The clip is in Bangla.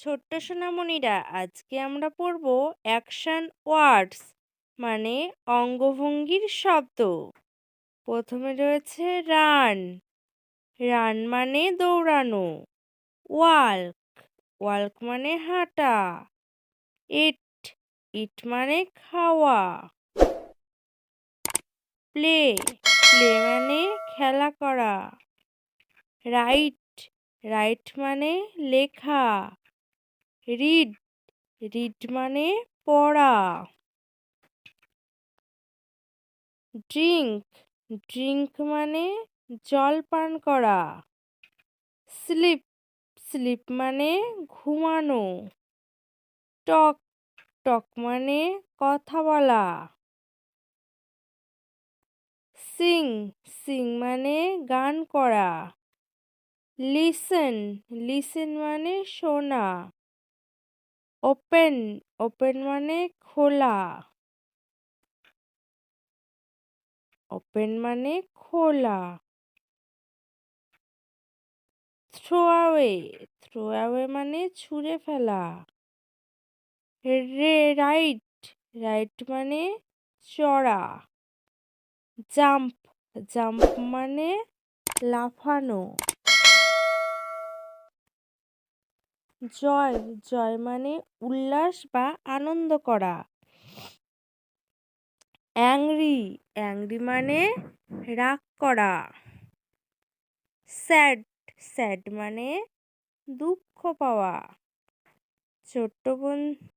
ছোট্ট সোনামণিরা, আজকে আমরা পড়ব অ্যাকশন ওয়ার্ডস মানে অঙ্গভঙ্গির শব্দ। প্রথমে রয়েছে রান। রান মানে দৌড়ানো। ওয়াল্ক। ওয়াল্ক মানে হাঁটা। ইট। ইট মানে খাওয়া। প্লে। প্লে মানে খেলা করা। রাইট। রাইট মানে লেখা। রিড রিড মানে পড়া। ড্রিঙ্ক ড্রিঙ্ক মানে জল পান করা। স্লিপ স্লিপ মানে ঘুমানো। টক টক মানে কথা বলা। সিং সিং মানে গান করা। লিসেন লিসেন মানে শোনা। ওপেন ওপেন মানে খোলা। ওপেন মানে খোলা। থ্রো অ্যাওয়ে থ্রো অ্যাওয়ে মানে ছুঁড়ে ফেলা। রে রাইট রাইট মানে চড়া। জাম্প জাম্প মানে লাফানো। জয় জয় মানে উল্লাস বা আনন্দ করা। অ্যাংরি অ্যাংরি মানে রাগ করা। স্যাড স্যাড মানে দুঃখ পাওয়া। ছোট্ট বোন